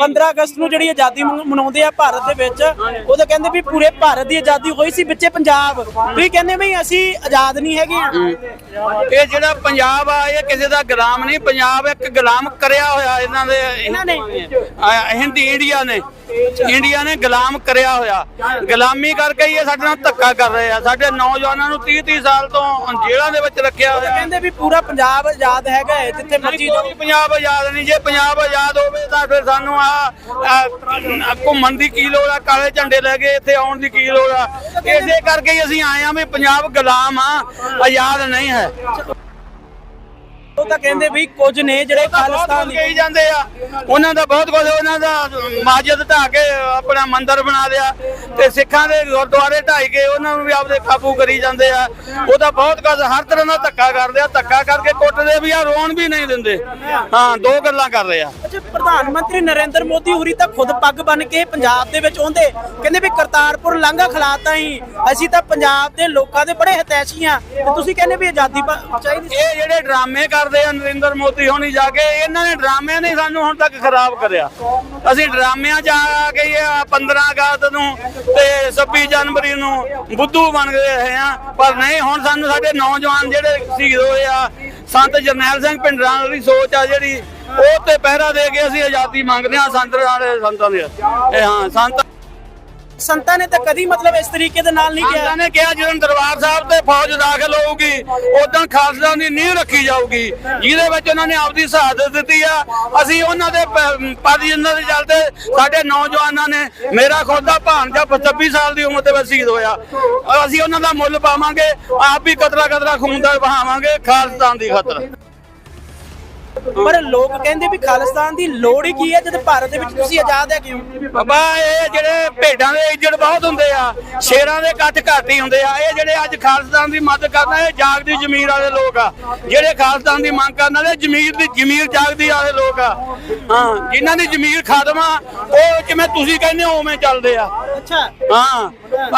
15 ਅਗਸਤ ਨੂੰ ਜਿਹੜੀ ਆਜ਼ਾਦੀ ਮਨ- ਮਨਾਉਂਦੇ ਆ ਭਾਰਤ ਦੇ ਵਿੱਚ ਉਹਦੇ ਕਹਿੰਦੇ ਵੀ ਪੂਰੇ ਭਾਰਤ ਦੀ ਆਜ਼ਾਦੀ ਹੋਈ ਸੀ ਵਿੱਚੇ ਪੰਜਾਬ। ਤੁਸੀਂ ਕਹਿੰਦੇ ਵੀ ਅਸੀਂ ਆਜ਼ਾਦ ਨਹੀਂ ਹੈਗੇ। ਆ ਇਹ ਜਿਹੜਾ ਪੰਜਾਬ ਆ ਇਹ ਕਿਸੇ ਦਾ ਗੁਲਾਮ ਨਹੀਂ। ਪੰਜਾਬ ਇੱਕ ਗੁਲਾਮ ਕਰਿਆ ਹੋਇਆ ਇਹਨਾਂ ਦੇ ਇਹਨਾਂ ਨੇ? ਹਿੰਦੀ ਇੰਡੀਆ ਨੇ। ਇੰਡੀਆ ਨੇ ਗੁਲਾਮ ਕਰਿਆ ਹੋਇਆ। ਗੁਲਾਮੀ ਕਰਕੇ ਹੀ ਇਹ ਸਾਡੇ ਨਾਲ ਧੱਕਾ ਕਰ ਰਹੇ ਆ। ਸਾਡੇ ਨੌਜਵਾਨਾਂ ਨੂੰ 30 30 ਸਾਲ ਤੋਂ ਜੇਲ੍ਹਾਂ ਦੇ ਵਿੱਚ ਰੱਖਿਆ ਹੋਇਆ। ਕਹਿੰਦੇ ਵੀ ਪੂਰਾ ਪੰਜਾਬ ਆਜ਼ਾਦ ਹੈਗਾ ਜਿੱਥੇ ਮਰਜ਼ੀ ਪੰਜਾਬ ਆਜ਼ਾਦ ਨਹੀਂ। ਜੇ ਪੰਜਾਬ ਆਜ਼ਾਦ ਹੋਵੇ ਤਾਂ ਫਿਰ ਸਾਨੂੰ ਆ ਆ, ਘੁੰਮਣ ਦੀ ਕੀ ਲੋੜ ਆ? ਕਾਲੇ ਝੰਡੇ ਲੈ ਕੇ ਇੱਥੇ ਆਉਣ ਦੀ ਕੀ ਲੋੜ ਆ? ਇਸੇ ਕਰਕੇ ਹੀ ਅਸੀਂ ਆਏ ਆ ਵੀ ਪੰਜਾਬ ਗੁਲਾਮ ਆ ਆਜ਼ਾਦ ਨਹੀਂ ਹੈ। ਉਹ ਤਾਂ ਕਹਿੰਦੇ ਵੀ ਕੁਝ ਨੇ ਜਿਹੜੇ ਖਾਲਿਸਤਾਨ ਦੀ ਕਹੀ ਜਾਂਦੇ ਆ। ਉਹਨਾਂ ਦਾ ਬਹੁਤ ਕੁਝ ਉਹਨਾਂ ਦਾ ਮਾਜਦ ਢਾ ਕੇ ਆਪਣਾ ਮੰਦਿਰ ਬਣਾ ਲਿਆ ਤੇ ਸਿੱਖਾਂ ਦੇ ਗੁਰਦੁਆਰੇ ਢਾਈ ਕੇ ਉਹਨਾਂ ਨੂੰ ਵੀ ਆਪਦੇ ਕਾਬੂ ਕਰੀ ਜਾਂਦੇ ਆ। ਉਹਦਾ ਬਹੁਤ ਕੁਝ ਹਰ ਤਰ੍ਹਾਂ ਦਾ ਧੱਕਾ ਕਰਦੇ ਆ। ਧੱਕਾ ਕਰਕੇ ਕੁੱਟਦੇ ਵੀ ਆ ਰੋਣ ਵੀ ਨਹੀਂ ਦਿੰਦੇ। ਹਾਂ ਦੋ ਗੱਲਾਂ ਕਰ ਰਹੇ ਆ। ਅੱਛਾ ਪ੍ਰਧਾਨ ਮੰਤਰੀ ਨਰਿੰਦਰ ਮੋਦੀ ਹੁਰੀ ਤਾਂ ਖੁਦ ਪੱਗ ਬਨ ਕੇ ਪੰਜਾਬ ਦੇ ਵਿੱਚ ਆਉਂਦੇ। ਕਹਿੰਦੇ ਵੀ ਕਰਤਾਰਪੁਰ ਲਾਂਘਾ ਖਲਾਤਾ ਹੀ। ਅਸੀਂ ਤਾਂ ਪੰਜਾਬ ਦੇ ਲੋਕਾਂ ਦੇ ਬੜੇ ਹਿਤੈਸ਼ੀ ਆ। ਤੇ ਤੁਸੀਂ ਕਹਿੰਦੇ ਵੀ ਆਜ਼ਾਦੀ ਚਾਹੀਦੀ। ਇਹ ਜਿਹੜੇ ਡਰਾਮੇ ਕਰਦੇ ਆ, ਨਰਿੰਦਰ ਮੋਦੀ ਹੋਣੀ ਜਾ ਕੇ, ਇਹਨਾਂ ਨੇ ਡਰਾਮਿਆਂ ਨੇ ਸਾਨੂੰ ਹੁਣ ਤੱਕ ਖਰਾਬ ਕਰਿਆ। ਅਸੀਂ ਡਰਾਮਿਆਂ 'ਚ ਆ ਕੇ 15 ਅਗਸਤ ਨੂੰ ਤੇ 26 ਜਨਵਰੀ ਨੂੰ ਬੁੱਧੂ ਬਣ ਗਏ ਰਹੇ ਆ। ਪਰ ਨਹੀਂ, ਹੁਣ ਸਾਨੂੰ ਸਾਡੇ ਨੌਜਵਾਨ ਜਿਹੜੇ ਸ਼ਹੀਦ ਹੋਏ ਆ, ਸੰਤ ਜਰਨੈਲ ਸਿੰਘ ਪਿੰਡਰਾਂ ਦੀ ਸੋਚ ਆ ਜਿਹੜੀ, ਉਹ ਤੇ ਪਹਿਰਾ ਦੇ ਕੇ ਅਸੀਂ ਆਜ਼ਾਦੀ ਮੰਗਦੇ ਆ ਸੰਤ ਵਾਲੇ ਸੰਤਾਂ ਦੇ। ਇਹ ਹਾਂ, ਸੰਤ ਸੰਤਾਂ ਨੇ ਤਾਂ ਕਦੀ ਮਤਲਬ ਇਸ ਤਰੀਕੇ ਦੇ ਨਾਲ ਨਹੀਂ ਕਿਹਾ। ਨੇ ਕਿਹਾ ਜਦੋਂ ਦਰਬਾਰ ਸਾਹਿਬ ਤੇ ਫੌਜ ਦਾਖਲ ਹੋਊਗੀ ਉਦੋਂ ਖਾਲਸਾ ਦੀ ਨੀਂਹ ਰੱਖੀ ਜਾਊਗੀ। ਜਿਹਦੇ ਵਿੱਚ ਉਹਨਾਂ ਨੇ ਆਪਦੀ ਸ਼ਹਾਦਤ ਦਿੱਤੀ ਆ। ਅਸੀਂ ਉਹਨਾਂ ਦੇ ਪਦ ਜਿੰਨਾਂ ਦੇ ਚੱਲਦੇ, ਸਾਡੇ ਨੌਜਵਾਨਾਂ ਨੇ, ਮੇਰਾ ਖੁਦ ਦਾ ਭਾਣਜਾ 26 ਸਾਲ ਦੀ ਉਮਰ ਦੇ ਵਿੱਚ ਸ਼ਹੀਦ ਹੋਇਆ। ਅਸੀਂ ਉਹਨਾਂ ਦਾ ਮੁੱਲ ਪਾਵਾਂਗੇ, ਆਪ ਵੀ ਕਤਰਾ ਕਤਰਾ ਖੂਨ ਦਾ ਵਹਾਵਾਂਗੇ ਖਾਲਸਾ ਦੀ ਖਾਤਰ। ਪਰ ਲੋਕ ਕਹਿੰਦੇ ਵੀ ਖਾਲਿਸਤਾਨ ਦੀ ਲੋੜ ਹੀ ਕੀ ਹੈ ਜਦ ਭਾਰਤ ਦੇ ਵਿੱਚ ਤੁਸੀਂ ਆਜ਼ਾਦ ਹੋ? ਬਾਬਾ ਇਹ ਜਿਹੜੇ ਭੇਡਾਂ ਦੇ ਇੱਜੜ ਬਹੁਤ ਹੁੰਦੇ ਆ ਸ਼ੇਰਾਂ ਦੇ ਕੱਟ ਘੱਟ ਹੀ ਹੁੰਦੇ ਆ। ਇਹ ਜਿਹੜੇ ਅੱਜ ਖਾਲਸਤਾਨ ਦੀ ਮਦਦ ਕਰਨ ਇਹ ਜਾਗਦੀ ਜ਼ਮੀਰ ਵਾਲੇ ਲੋਕ ਆ। ਜਿਹੜੇ ਖਾਲਸਤਾਨ ਦੀ ਮੰਗ ਕਰਨ ਵਾਲੇ ਜ਼ਮੀਰ ਦੀ ਜ਼ਮੀਰ ਜਾਗਦੀ ਵਾਲੇ ਲੋਕ ਆ। ਹਾਂ ਜਿਨ੍ਹਾਂ ਦੀ ਜ਼ਮੀਰ ਖਾਦਮ ਆ ਉਹ ਜਿਵੇਂ ਤੁਸੀਂ ਕਹਿੰਦੇ ਹੋ ਉਵੇਂ ਚੱਲਦੇ ਆ। ਅੱਛਾ। ਹਾਂ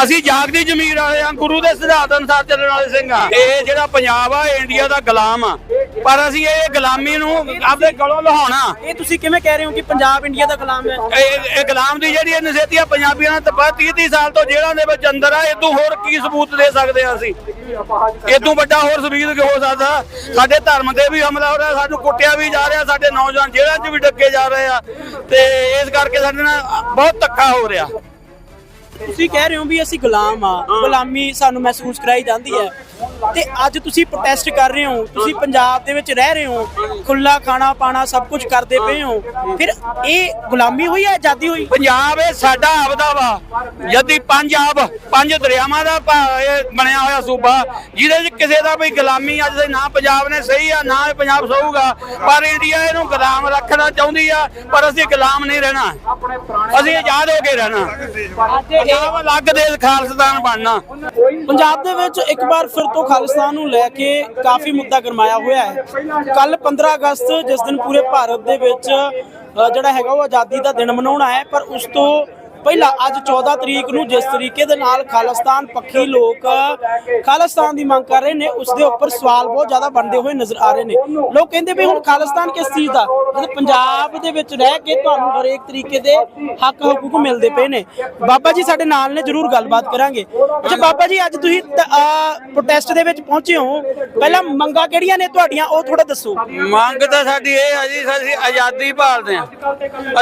ਅਸੀਂ ਜਾਗਦੀ ਜ਼ਮੀਰ ਵਾਲੇ ਆ ਗੁਰੂ ਦੇ ਸਿਧਾਂਤ ਅਨੁਸਾਰ ਚੱਲਣ ਵਾਲੇ ਸਿੰਘ ਆ। ਇਹ ਜਿਹੜਾ ਪੰਜਾਬ ਆ ਇੰਡੀਆ ਦਾ ਗੁਲਾਮ ਆ। ਪਰ ਅਸੀਂ ਇਹ ਗੁਲਾਮੀ ਨੂੰ ਆਪਦੇ ਗਲੋਂ ਲਹਾਉਣਾ। ਇਹ ਤੁਸੀਂ ਕਿਵੇਂ ਕਹਿ ਰਹੇ ਹੋ ਕਿ ਪੰਜਾਬ ਇੰਡੀਆ ਦਾ ਗੁਲਾਮ ਹੈ? ਇਹ ਇਹ ਗੁਲਾਮ ਦੀ ਜਿਹੜੀ ਇਹ ਨਜ਼ਰੀਆ ਪੰਜਾਬੀਆਂ ਨਾਲ ਤਬਾ 30 30 ਸਾਲ ਤੋਂ ਜੇਲ੍ਹਾਂ ਦੇ ਵਿੱਚ ਅੰਦਰ ਆ ਇਦੋਂ ਹੋਰ ਕੀ ਸਬੂਤ ਦੇ ਸਕਦੇ ਆ ਅਸੀਂ? ਇਦੋਂ ਵੱਡਾ ਹੋਰ ਸਬੂਤ ਕੀ ਹੋ ਸਕਦਾ? ਸਾਡੇ ਧਰਮ ਤੇ ਵੀ ਹਮਲਾ ਹੋ ਰਿਹਾ ਸਾਨੂੰ ਕੁੱਟਿਆ ਵੀ ਜਾ ਰਿਹਾ ਸਾਡੇ ਨੌਜਵਾਨ ਜੇਲ੍ਹਾਂ 'ਚ ਵੀ ਡੱਕੇ ਜਾ ਰਹੇ ਆ। ਤੇ ਇਸ ਕਰਕੇ ਸਾਡੇ ਨਾਲ ਬਹੁਤ ਧੱਕਾ ਹੋ ਰਿਹਾ। ਤੁਸੀਂ ਕਹਿ ਰਹੇ ਹੋ ਵੀ ਅਸੀਂ ਗੁਲਾਮ ਆ। ਗੁਲਾਮੀ ਸਾਨੂੰ ਮਹਿਸੂਸ ਕਰਾਈ ਜਾਂਦੀ ਹੈ। ਤੇ ਅੱਜ ਤੁਸੀਂ ਪ੍ਰੋਟੈਸਟ ਕਰ ਰਹੇ ਹੋ ਤੁਸੀਂ ਪੰਜਾਬ ਦੇ ਵਿੱਚ ਰਹਿ ਰਹੇ ਹੋ ਖੁੱਲਾ ਖਾਣਾ ਪਾਣਾ ਸਭ ਕੁਝ ਕਰਦੇ ਪਏ ਹੋ ਫਿਰ ਇਹ ਗੁਲਾਮੀ ਹੋਈ ਹੈ ਆਜ਼ਾਦੀ ਹੋਈ? ਪੰਜਾਬ ਇਹ ਸਾਡਾ ਆਪਦਾ ਵਾ ਜਦੀ ਪੰਜਾਬ ਪੰਜ ਦਰਿਆਵਾਂ ਦਾ ਬਣਿਆ ਹੋਇਆ ਸੂਬਾ ਜਿਹਦੇ 'ਚ ਕਿਸੇ ਦਾ ਵੀ ਗੁਲਾਮੀ ਅੱਜ ਦੇ ਨਾ ਪੰਜਾਬ ਨੇ ਸਹੀ ਆ ਨਾ ਪੰਜਾਬ ਸਹੂਗਾ ਪਰ ਇੰਡੀਆ ਇਹਨੂੰ ਗੁਲਾਮ ਰੱਖਣਾ ਚਾਹੁੰਦੀ ਆ ਪਰ ਅਸੀਂ ਗੁਲਾਮ ਨਹੀਂ ਰਹਿਣਾ। ਅਸੀਂ ਆਜ਼ਾਦ ਹੋ ਕੇ ਰਹਿਣਾ। ਪੰਜਾਬ ਅਲੱਗ ਦੇਸ਼ ਖਾਲਸਤਾਨ ਬਣਨਾ। ਪੰਜਾਬ ਦੇ ਵਿੱਚ ਇੱਕ ਵਾਰ ਫਿਰ ਤੋਂ ਖਾਲਿਸਤਾਨ ਨੂੰ ਲੈ ਕੇ ਕਾਫੀ ਮੁੱਦਾ ਗਰਮਾਇਆ ਹੋਇਆ ਹੈ। ਕੱਲ 15 ਅਗਸਤ, ਜਿਸ ਦਿਨ ਪੂਰੇ ਭਾਰਤ ਦੇ ਵਿੱਚ ਜਿਹੜਾ ਹੈਗਾ ਉਹ ਆਜ਼ਾਦੀ ਦਾ ਦਿਨ ਮਨਾਉਣਾ ਹੈ, ਪਰ ਉਸ ਤੋਂ ਪਹਿਲਾ ਅੱਜ 14 ਤਰੀਕ ਨੂੰ ਜਿਸ ਤਰੀਕੇ ਦੇ ਨਾਲ ਖਾਲਿਸਤਾਨ ਪੱਖੀ ਲੋਕ ਖਾਲਿਸਤਾਨ ਦੀ ਮੰਗ ਕਰ ਰਹੇ ਨੇ, ਉਸ ਦੇ ਉੱਪਰ ਸਵਾਲ ਬਹੁਤ ਜ਼ਿਆਦਾ ਬਣਦੇ ਹੋਏ ਨਜ਼ਰ ਆ ਰਹੇ ਨੇ। ਲੋਕ ਕਹਿੰਦੇ ਵੀ ਹੁਣ ਖਾਲਿਸਤਾਨ ਕਿਸ ਚੀਜ਼ ਦਾ? ਜਦ ਪੰਜਾਬ ਦੇ ਵਿੱਚ ਰਹਿ ਕੇ ਤੁਹਾਨੂੰ ਹਰੇਕ ਤਰੀਕੇ ਦੇ ਹੱਕ ਹਕੂਕ ਮਿਲਦੇ ਪਏ ਨੇ। ਬਾਬਾ ਜੀ ਸਾਡੇ ਨਾਲ ਨੇ, ਜਰੂਰ ਗੱਲਬਾਤ ਕਰਾਂਗੇ। ਅੱਛਾ, ਬਾਬਾ ਜੀ, ਅੱਜ ਤੁਸੀਂ ਪ੍ਰੋਟੈਸਟ ਦੇ ਵਿੱਚ ਪਹੁੰਚੇ ਹੋ। ਪਹਿਲਾਂ ਮੰਗਾਂ ਕਿਹੜੀਆਂ ਨੇ ਤੁਹਾਡੀਆਂ, ਉਹ ਥੋੜਾ ਦੱਸੋ। ਮੰਗ ਤਾਂ ਸਾਡੀ ਇਹ ਆ ਜੀ, ਅਸੀਂ ਆਜ਼ਾਦੀ ਭਾਲਦੇ ਆ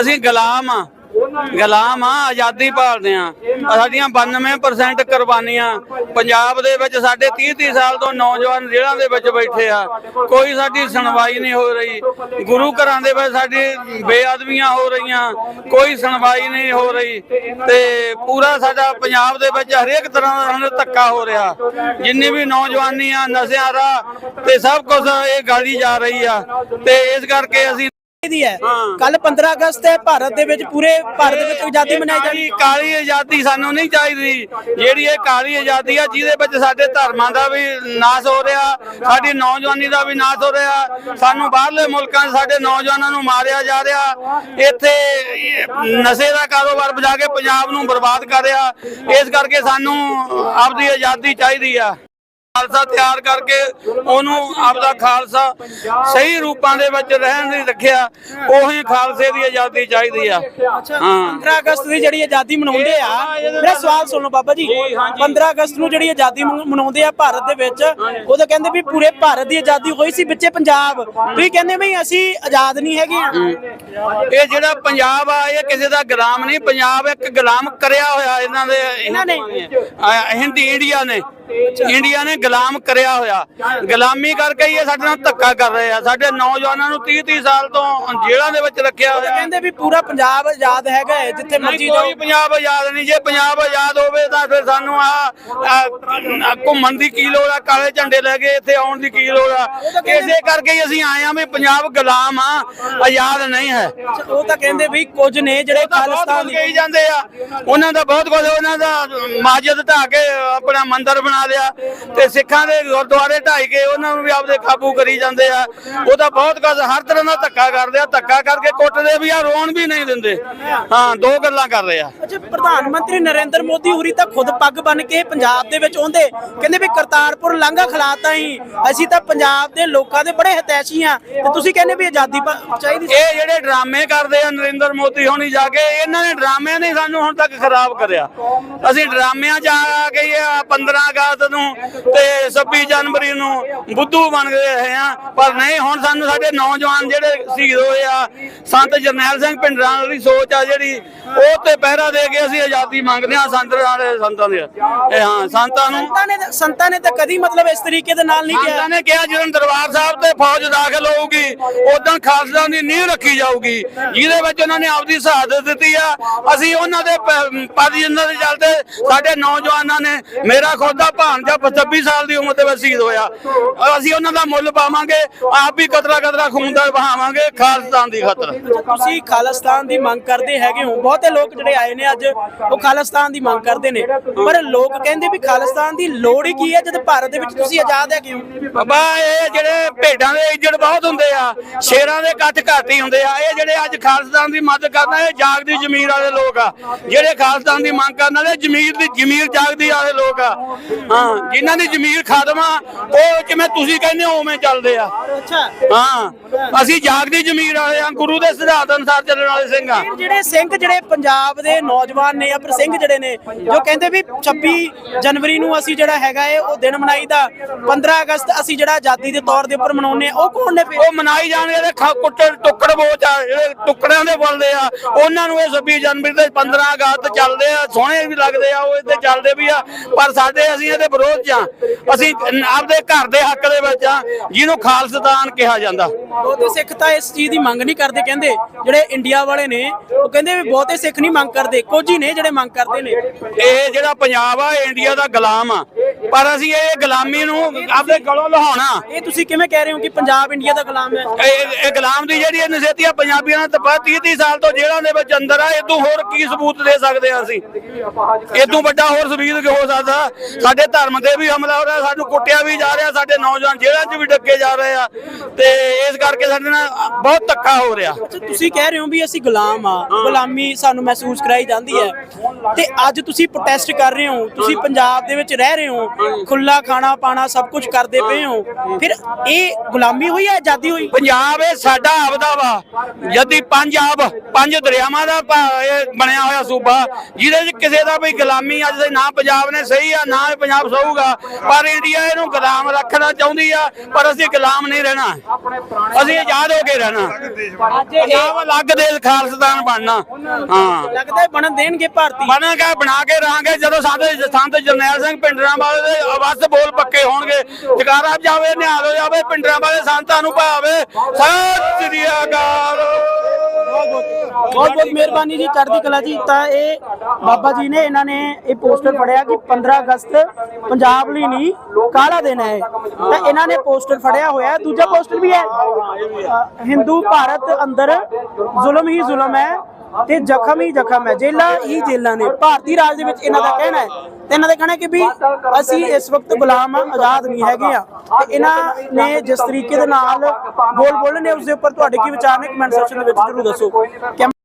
ਅਸੀਂ ਗੁਲਾਮ ਆ ਗੁਲਾਮ ਆ, ਆਜ਼ਾਦੀ ਭਾਲਦੇ ਆ। ਸਾਡੀਆਂ 92% ਕੁਰਬਾਨੀਆਂ ਪੰਜਾਬ ਦੇ ਵਿੱਚ ਸਾਡੇ 30 30 ਸਾਲ ਤੋਂ ਨੌਜਵਾਨ ਜੇਲ੍ਹਾਂ ਦੇ ਵਿੱਚ ਬੈਠੇ ਆ। ਕੋਈ ਸਾਡੀ ਸੁਣਵਾਈ ਨਹੀਂ ਹੋ ਰਹੀ। ਗੁਰੂ ਘਰਾਂ ਦੇ ਵਿੱਚ ਸਾਡੀ ਬੇਅਦਬੀਆਂ ਹੋ ਰਹੀਆਂ। ਕੋਈ ਸੁਣਵਾਈ ਨਹੀਂ ਹੋ ਰਹੀ। ਤੇ ਪੂਰਾ ਸਾਡਾ ਪੰਜਾਬ ਦੇ ਵਿੱਚ ਹਰੇਕ ਤਰ੍ਹਾਂ ਦਾ ਸਾਨੂੰ ਧੱਕਾ ਹੋ ਰਿਹਾ। ਜਿੰਨੀ ਵੀ ਨੌਜਵਾਨੀ ਆ, ਨਸ਼ਿਆਂ ਰਾਹ ਤੇ ਸਭ ਕੁਝ ਇਹ ਗਾਲੀ ਜਾ ਰਹੀ ਆ। ਤੇ ਇਸ ਕਰਕੇ ਅਸੀਂ ਦੀ ਹੈ। ਕੱਲ 15 ਅਗਸਤ ਹੈ ਭਾਰਤ ਦੇ ਵਿੱਚ ਪੂਰੇ ਭਾਰਤ ਦੇ ਵਿੱਚ ਆਜ਼ਾਦੀ ਮਨਾਈ ਜਾਣੀ। ਕਾਲੀ ਕਾਲੀ ਆਜ਼ਾਦੀ ਸਾਨੂੰ ਨਹੀਂ ਚਾਹੀਦੀ। ਜਿਹੜੀ ਇਹ ਕਾਲੀ ਆਜ਼ਾਦੀ ਆ ਜਿਹਦੇ ਵਿੱਚ ਸਾਡੇ ਧਰਮਾਂ ਦਾ ਵੀ ਨਾਸ ਹੋ ਰਿਹਾ ਸਾਡੀ ਨੌਜਵਾਨੀ ਦਾ ਵੀ ਨਾਸ ਹੋ ਰਿਹਾ ਸਾਨੂੰ ਬਾਹਰਲੇ ਮੁਲਕਾਂ 'ਚ ਸਾਡੇ ਨੌਜਵਾਨਾਂ ਨੂੰ ਮਾਰਿਆ ਜਾ ਰਿਹਾ। ਇੱਥੇ ਨਸ਼ੇ ਦਾ ਕਾਰੋਬਾਰ ਵਜਾ ਕੇ ਪੰਜਾਬ ਨੂੰ ਬਰਬਾਦ ਕਰ ਰਿਹਾ। ਇਸ ਕਰਕੇ ਸਾਨੂੰ ਆਪਦੀ ਆਜ਼ਾਦੀ ਚਾਹੀਦੀ ਆ। ਖਾਲਸਾ ਤਿਆਰ ਕਰਕੇ ਉਹਨੂੰ ਆਪਦਾ ਖਾਲਸਾ ਸਹੀ ਰੂਪਾਂ ਦੇ ਵਿੱਚ ਰਹਿਣ ਦੀ ਰੱਖਿਆ ਉਹੀ ਖਾਲਸੇ ਦੀ ਆਜ਼ਾਦੀ ਚਾਹੀਦੀ ਆ। ਹਾਂ। 15 ਅਗਸਤ ਦੀ ਜਿਹੜੀ ਆਜ਼ਾਦੀ ਮਨਾਉਂਦੇ ਆ ਮੇਰਾ ਸਵਾਲ ਸੁਣ ਲਓ ਬਾਬਾ ਜੀ। 15 ਅਗਸਤ ਨੂੰ ਜਿਹੜੀ ਆਜ਼ਾਦੀ ਮਨ- ਮਨਾਉਂਦੇ ਆ ਭਾਰਤ ਦੇ ਵਿੱਚ ਉਦੋਂ ਕਹਿੰਦੇ ਵੀ ਪੂਰੇ ਭਾਰਤ ਦੀ ਆਜ਼ਾਦੀ ਹੋਈ ਸੀ ਵਿੱਚੇ ਪੰਜਾਬ। ਤੁਸੀਂ ਕਹਿੰਦੇ ਵੀ ਅਸੀਂ ਆਜ਼ਾਦ ਨਹੀਂ ਹੈਗੇ। ਆ ਇਹ ਜਿਹੜਾ ਪੰਜਾਬ ਆ ਇਹ ਕਿਸੇ ਦਾ ਗੁਲਾਮ ਨਹੀਂ। ਪੰਜਾਬ ਇੱਕ ਗੁਲਾਮ ਕਰਿਆ ਹੋਇਆ ਇਹਨਾਂ ਦੇ ਇਹਨਾਂ ਨੇ? ਹਿੰਦੀ ਇੰਡੀਆ ਨੇ। ਇੰਡੀਆ ਨੇ ਗੁਲਾਮ ਕਰਿਆ ਹੋਇਆ। ਗੁਲਾਮੀ ਕਰਕੇ ਹੀ ਇਹ ਸਾਡੇ ਨਾਲ ਧੱਕਾ ਕਰ ਰਹੇ ਆ। ਸਾਡੇ ਨੌਜਵਾਨਾਂ ਨੂੰ 30 30 ਸਾਲ ਤੋਂ ਜੇਲ੍ਹਾਂ ਦੇ ਵਿੱਚ ਰੱਖਿਆ ਹੋਇਆ। ਕਹਿੰਦੇ ਵੀ ਪੂਰਾ ਪੰਜਾਬ ਆਜ਼ਾਦ ਹੈਗਾ ਜਿੱਥੇ ਮਰਜ਼ੀ ਜਾਓ। ਕੋਈ ਪੰਜਾਬ ਆਜ਼ਾਦ ਨਹੀਂ। ਜੇ ਪੰਜਾਬ ਆਜ਼ਾਦ ਹੋਵੇ ਤਾਂ ਫਿਰ ਸਾਨੂੰ ਆ ਘੁੰਮਣ ਦੀ ਕੀ ਲੋੜ ਆ? ਕਾਲੇ ਝੰਡੇ ਲੈ ਕੇ ਇੱਥੇ ਆਉਣ ਦੀ ਕੀ ਲੋੜ ਆ? ਇਸੇ ਕਰਕੇ ਹੀ ਅਸੀਂ ਆਏ ਆ ਵੀ ਪੰਜਾਬ ਗੁਲਾਮ ਆ ਆਜ਼ਾਦ ਨਹੀਂ ਹੈ। ਉਹ ਤਾਂ ਕਹਿੰਦੇ ਵੀ ਕੁਝ ਨੇ ਜਿਹੜੇ ਖਾਲਿਸਤਾਨ ਕਹੀ ਜਾਂਦੇ ਆ। ਉਹਨਾਂ ਦਾ ਬਹੁਤ ਕੁਝ ਉਹਨਾਂ ਦਾ ਮਾਜਦ ਢਾ ਕੇ ਆਪਣਾ ਮੰਦਿਰ ਬਣਾ ਲਿਆ ਤੇ ਸਿੱਖਾਂ ਦੇ ਗੁਰਦੁਆਰੇ ਢਾਈ ਕੇ ਉਹਨਾਂ ਨੂੰ ਵੀ ਆਪਦੇ ਕਾਬੂ ਕਰੀ ਜਾਂਦੇ ਆ। ਉਹਦਾ ਬਹੁਤ ਕੁਝ ਹਰ ਤਰ੍ਹਾਂ ਦਾ ਧੱਕਾ ਕਰਦੇ ਆ ਧੱਕਾ ਕਰਕੇ ਕੁੱਟਦੇ ਵੀ ਆ ਰੋਣ ਵੀ ਨਹੀਂ ਦਿੰਦੇ। ਹਾਂ ਦੋ ਗੱਲਾਂ ਕਰ ਰਹੇ ਆ। ਅੱਛਾ ਪ੍ਰਧਾਨ ਮੰਤਰੀ ਨਰਿੰਦਰ ਮੋਦੀ ਹੁਰੀ ਤਾਂ ਖੁਦ ਪੱਗ ਬਨ ਕੇ ਪੰਜਾਬ ਦੇ ਵਿੱਚ ਆਉਂਦੇ। ਕਹਿੰਦੇ ਵੀ ਕਰਤਾਰਪੁਰ ਲਾਂਘਾ ਖਲਾਤਾ ਹੀ। ਅਸੀਂ ਤਾਂ ਪੰਜਾਬ ਦੇ ਲੋਕਾਂ ਦੇ ਬੜੇ ਹਿਤੈਸ਼ੀ ਆ। ਤੇ ਤੁਸੀਂ ਕਹਿੰਦੇ ਵੀ ਆਜ਼ਾਦੀ ਚਾਹੀਦੀ। ਇਹ ਜਿਹੜੇ ਡਰਾਮੇ ਕਰਦੇ ਆ ਨਰਿੰਦਰ ਮੋਦੀ ਹੋਣੀ ਜਾ ਕੇ ਇਹਨਾਂ ਨੇ ਡਰਾਮਿਆਂ ਨੇ ਸਾਨੂੰ ਹੁਣ ਤੱਕ ਖਰਾਬ ਕਰਿਆ। ਅਸੀਂ ਡਰਾਮਿਆਂ ਆ ਕੇ ਇਹ ਆ 15 ਅਗਸਤ ਨੂੰ ਤੇ 26 ਜਨਵਰੀ ਨੂੰ ਬੁੱਧੂ ਬਣ ਗਏ ਰਹੇ ਆ। ਪਰ ਨਹੀਂ ਹੁਣ ਸਾਨੂੰ ਸਾਡੇ ਨੌਜਵਾਨ ਜਿਹੜੇ ਸ਼ਹੀਦ ਹੋਏ ਆ ਸੰਤ ਜਰਨੈਲ ਸਿੰਘ ਪਿੰਡਰਾਂ ਦੀ ਸੋਚ ਆ ਜਿਹੜੀ ਉਹ ਤੇ ਪਹਿਰਾ ਦੇ ਕੇ ਅਸੀਂ ਆਜ਼ਾਦੀ ਮੰਗਦੇ ਆ ਸੰਤ ਵਾਲੇ ਸੰਤਾਂ ਦੇ। ਇਹ ਹਾਂ ਸੰਤਾਂ ਨੂੰ ਸੰਤਾਂ ਨੇ ਸੰਤਾਂ ਨੇ ਤਾਂ ਕਦੀ ਮਤਲਬ ਇਸ ਤਰੀਕੇ ਦੇ ਨਾਲ ਨਹੀਂ ਕਿਹਾ। ਸੰਤਾਂ ਨੇ ਕਿਹਾ ਜਦੋਂ ਦਰਬਾਰ ਸਾਹਿਬ ਤੇ ਫੌਜ ਦਾਖਲ ਹੋਊਗੀ ਉਦੋਂ ਖਾਲਸਾ ਦੀ ਨੀਂਹ ਰੱਖੀ ਜਾਊਗੀ। ਜਿਹਦੇ ਵਿੱਚ ਉਹਨਾਂ ਨੇ ਆਪਦੀ ਸ਼ਹਾਦਤ ਦਿੱਤੀ ਆ। ਅਸੀਂ ਉਹਨਾਂ ਦੇ ਪਦ ਜਿੰਨਾਂ ਦੇ ਚੱਲਦੇ ਸਾਡੇ ਨੌਜਵਾਨਾਂ ਨੇ ਮੇਰਾ ਖੁਦ ਦਾ ਭਾਣਜਾ 26 ਸਾਲ ਦੀ ਉਮਰ ਦੇ ਵਿੱਚ ਸ਼ਹੀਦ ਹੋਇਆ। ਅਸੀਂ ਉਹਨਾਂ ਦਾ ਮੁੱਲ ਪਾਵਾਂਗੇ ਆਪ ਵੀ ਕਤਰਾ ਕਤਰਾ ਖੂਨ ਦਾ ਬਹਾਵਾਂਗੇ ਖਾਲਸਤਾਨ ਦੀ ਖਾਤਰ। ਤੁਸੀਂ ਖਾਲਿਸਤਾਨ ਦੀ ਮੰਗ ਕਰਦੇ ਹੈਗੇ ਹੋ। ਬਹੁਤੇ ਲੋਕ ਜਿਹੜੇ ਆਏ ਨੇ ਅੱਜ ਉਹ ਖਾਲਿਸਤਾਨ ਦੀ ਮੰਗ ਕਰਦੇ ਨੇ। ਪਰ ਲੋਕ ਕਹਿੰਦੇ ਵੀ ਖਾਲਿਸਤਾਨ ਦੀ ਲੋੜ ਹੀ ਕੀ ਹੈ ਜਦ ਭਾਰਤ ਦੇ ਵਿੱਚ ਤੁਸੀਂ ਆਜ਼ਾਦ ਹੈਗੇ ਹੋ? ਬਾਬਾ ਇਹ ਜਿਹੜੇ ਭੇਡਾਂ ਦੇ ਇੱਜੜ ਬਹੁਤ ਹੁੰਦੇ ਆ ਸ਼ੇਰਾਂ ਦੇ ਕੱਟ ਘੱਟ ਹੀ ਹੁੰਦੇ ਆ। ਇਹ ਜਿਹੜੇ ਅੱਜ ਖਾਲਸਤਾਨ ਦੀ ਮਦਦ ਕਰਨ ਇਹ ਜਾਗਦੀ ਜ਼ਮੀਰ ਵਾਲੇ ਲੋਕ ਆ ਜਿਹੜੇ ਖਾਲਸਤਾਨ ਦੀ ਮੰਗ ਕਰਨ ਵਾਲੇ ਜ਼ਮੀਰ ਦੀ ਜ਼ਮੀਰ ਜਾਗਦੀ ਵਾਲੇ ਲੋਕ ਆ ਹਾਂ ਜਿਨ੍ਹਾਂ ਦੀ ਜ਼ਮੀਰ ਖਾਦਮ ਆ ਉਹ ਜਿਵੇਂ ਤੁਸੀਂ ਕਹਿੰਦੇ ਹੋ ਉਵੇਂ ਚੱਲਦੇ ਆ। ਅੱਛਾ ਹਾਂ ਅਸੀਂ ਜਾਗਦੀ ਜ਼ਮੀਰ ਵਾਲੇ ਆ ਗੁਰੂ ਦੇ ਸਿਧਾਂਤ ਅਨੁਸਾਰ ਚੱਲਣ ਵਾਲੇ ਸਿੰਘ ਆ। ਜਿਹੜੇ ਸਿੰਘ ਜਿਹੜੇ ਪੰਜਾਬ ਦੇ ਨੌਜਵਾਨ ਨੇ ਅਪਰ ਸਿੰਘ ਜਿਹੜੇ ਨੇ ਜੋ ਕਹਿੰਦੇ ਵੀ 26 ਜਨਵਰੀ ਨੂੰ ਅਸੀਂ ਜਿਹੜਾ ਹੈਗਾ ਏ ਉਹ ਦਿਨ ਮਨਾਈਦਾ 15 ਅਗਸਤ ਅਸੀਂ ਜਿਹੜਾ ਆਜ਼ਾਦੀ ਦੇ ਤੌਰ ਦੇ ਉੱਪਰ ਮਨਾਉਂਦੇ ਆ ਉਹ ਕੌਣ ਨੇ ਉਹ ਮਨਾਈ ਜਾਣ ਜਿਹੜੇ ਖਾ- ਕੁੱਟੜ ਟੁੱਕੜ ਬੋਚ ਆ ਜਿਹੜੇ ਟੁਕੜਿਆਂ ਦੇ ਬੋਲਦੇ ਆ ਉਹਨਾਂ ਨੂੰ ਇਹ 26 ਜਨਵਰੀ ਤੇ 15 ਅਗਸਤ ਚੱਲਦੇ ਆ ਸੋਹਣੇ ਵੀ ਲੱਗਦੇ ਆ ਉਹ ਇੱਥੇ ਚੱਲਦੇ ਵੀ ਆ ਪਰ ਸਾਡੇ ਅਸੀਂ ਇਹਦੇ ਵਿਰੋਧ 'ਚ ਆ। ਅਸੀਂ ਆਪਦੇ ਘਰ ਦੇ ਹੱਕ ਦੇ ਵਿੱਚ ਆ ਜਿਹਨੂੰ ਖਾਲਸਤਾਨ ਕਿਹਾ ਜਾਂਦਾ। ਬਹੁਤੇ ਸਿੱਖ ਤਾਂ ਇਸ ਚੀਜ਼ ਦੀ ਮੰਗ ਨਹੀਂ ਕਰਦੇ ਕਹਿੰਦੇ ਜਿਹੜੇ ਇੰਡੀਆ ਵਾਲੇ ਨੇ ਉਹ ਕਹਿੰਦੇ ਵੀ ਬਹੁਤੇ ਸਿੱਖ ਨਹੀਂ ਮੰਗ ਕਰਦੇ ਕੁਝ ਹੀ ਨੇ ਜਿਹੜੇ ਮੰਗ ਕਰਦੇ ਨੇ। ਇਹ ਜਿਹੜਾ ਪੰਜਾਬ ਆ ਇੰਡੀਆ ਦਾ ਗੁਲਾਮ ਆ। ਪਰ ਅਸੀਂ ਇਹ ਗੁਲਾਮੀ ਨੂੰ ਆਪਦੇ ਗਲੋਂ ਲਹਾਉਣਾ। ਇਹ ਤੁਸੀਂ ਕਿਵੇਂ ਕਹਿ ਰਹੇ ਹੋ ਕਿ ਪੰਜਾਬ ਇੰਡੀਆ ਦਾ ਗੁਲਾਮ ਹੈ? ਇਹ ਇਹ ਗੁਲਾਮ ਦੀ ਜਿਹੜੀ ਨਜ਼ੀਅਤ ਆ ਪੰਜਾਬੀਆਂ ਨੇ ਤਾਂ 30 30 ਸਾਲ ਤੋਂ ਜੇਲ੍ਹਾਂ ਦੇ ਵਿੱਚ ਅੰਦਰ ਆ ਇਦੋਂ ਹੋਰ ਕੀ ਸਬੂਤ ਦੇ ਸਕਦੇ ਆ ਅਸੀਂ? ਇਦੋਂ ਵੱਡਾ ਹੋਰ ਸਬੂਤ ਕੀ ਹੋ ਸਕਦਾ? ਸਾਡੇ ਧਰਮ ਤੇ ਵੀ ਹਮਲਾ ਹੋ ਰਿਹਾ ਸਾਨੂੰ ਕੁੱਟਿਆ ਵੀ ਜਾ ਰਿਹਾ ਸਾਡੇ ਨੌਜਵਾਨ ਜੇਲ੍ਹਾਂ 'ਚ ਵੀ ਡੱਕੇ ਜਾ ਰਹੇ ਆ। ਤੇ ਇਸ ਕਰਕੇ ਸਾਡੇ ਨਾਲ ਬਹੁਤ ਧੱਕਾ ਹੋ ਰਿਹਾ। ਤੁਸੀਂ ਕਹਿ ਰਹੇ ਹੋ ਵੀ ਅਸੀਂ ਗੁਲਾਮ ਆ ਗੁਲਾਮੀ ਸਾਨੂੰ ਮਹਿਸੂਸ ਕਰਾਈ ਜਾਂਦੀ ਹੈ। ਤੇ ਅੱਜ ਤੁਸੀਂ ਪ੍ਰੋਟੈਸਟ ਕਰ ਰਹੇ ਹੋ ਤੁਸੀਂ ਪੰਜਾਬ ਦੇ ਵਿੱਚ ਰਹਿ ਰਹੇ ਹੋ ਖੁੱਲਾ ਖਾਣਾ ਪਾਣਾ ਸਭ ਕੁਝ ਕਰਦੇ ਪਏ ਹੋ। ਫਿਰ ਇਹ ਗੁਲਾਮੀ ਹੋਈ ਹੈ ਆਜ਼ਾਦੀ ਹੋਈ? ਪੰਜਾਬ ਇਹ ਸਾਡਾ ਆਪਦਾ ਵਾ। ਜਦੀ ਪੰਜਾਬ ਪੰਜ ਦਰਿਆਵਾਂ ਦਾ ਇਹ ਬਣਿਆ ਹੋਇਆ ਸੂਬਾ ਜਿਹਦੇ 'ਚ ਕਿਸੇ ਦਾ ਵੀ ਗੁਲਾਮੀ ਅੱਜ ਦੇ ਨਾ ਪੰਜਾਬ ਨੇ ਸਹੀ ਆ ਨਾ ਪੰਜਾਬ ਸਹੂਗਾ। ਪਰ ਇੰਡੀਆ ਇਹਨੂੰ ਗੁਲਾਮ ਰੱਖਣਾ ਚਾਹੁੰਦੀ ਆ ਪਰ ਅਸੀਂ ਗੁਲਾਮ ਨਹੀਂ ਰਹਿਣਾ। ਅਸੀਂ ਆਜ਼ਾਦ ਹੋ ਕੇ ਰਹਿਣਾ। ਪੰਜਾਬ ਅਲੱਗ ਦੇਸ਼ ਖਾਲਸਤਾਨ ਬਣਨਾ। ਹਾਂ। ਲੱਗਦਾ ਬਣਨ ਦੇਣਗੇ ਭਾਰਤੀ। ਬਣਾਂਗੇ ਬਣਾ ਕੇ ਰਹਾਂਗੇ ਜਦੋਂ ਸਾਡੇ ਸੰਤ ਜਰਨੈਲ ਸਿੰਘ ਪਿੰਡਰਾਂ ਵਾਲੇ ਦੇ ਅਵਸ ਬੋਲ ਪੱਕੇ ਹੋਣਗੇ। ਜਕਾਰਾ ਜਾਵੇ, ਨਿਹਾਲ ਹੋ ਜਾਵੇ, ਪਿੰਡਰਾਂ ਵਾਲੇ ਸੰਤਾਂ ਨੂੰ ਭਾਵੇ। ਸਤਿ ਸ੍ਰੀ ਅਕਾਲ। ਬਹੁਤ ਬਹੁਤ ਮਿਹਰਬਾਨੀ ਜੀ ਚੜ੍ਹਦੀ ਕਲਾ ਜੀ। ਤਾਂ ਇਹ ਬਾਬਾ ਜੀ ਨੇ ਇਹਨਾਂ ਨੇ ਇਹ ਪੋਸਟਰ ਫੜਿਆ ਕਿ 15 ਅਗਸਤ ਪੰਜਾਬ ਲਈ ਨਹੀਂ, ਕਾਲਾ ਦਿਨ ਹੈ। ਤਾਂ ਇਹਨਾਂ ਨੇ ਪੋਸਟਰ ਫੜਿਆ ਹੋਇਆ। ਦੂਜਾ ਪੋਸਟਰ ਵੀ ਹੈ। ਹਿੰਦੂ ਭਾਰਤ ਅੰਦਰ ਜ਼ੁਲਮ ਹੀ ਜ਼ੁਲਮ ਹੈ। ਤੇ ਜ਼ਖਮ ਹੀ ਜ਼ਖਮ ਹੈ। ਜੇਲਾਂ ਹੀ ਜੇਲਾਂ ਨੇ। ਭਾਰਤੀ ਰਾਜ ਦੇ ਵਿੱਚ ਇਹਨਾਂ ਦਾ ਕਹਿਣਾ ਹੈ ਤੇ ਇਹਨਾਂ ਦਾ ਕਹਿਣਾ ਕਿ ਵੀ ਅਸੀਂ ਇਸ ਵਕਤ ਗੁਲਾਮ ਆ ਆਜ਼ਾਦ ਨਹੀਂ ਹੈਗੇ ਆ ਤੇ ਇਹਨਾਂ ਨੇ ਜਿਸ ਤਰੀਕੇ ਦੇ ਨਾਲ ਬੋਲ ਬੋਲੇ ਨੇ ਉਸ ਦੇ ਉੱਪਰ ਤੁਹਾਡੇ ਕੀ ਵਿਚਾਰ ਨੇ? ਕਮੈਂਟ ਸੈਕਸ਼ਨ ਦੇ ਵਿੱਚ ਜਰੂਰ ਦੱਸੋ।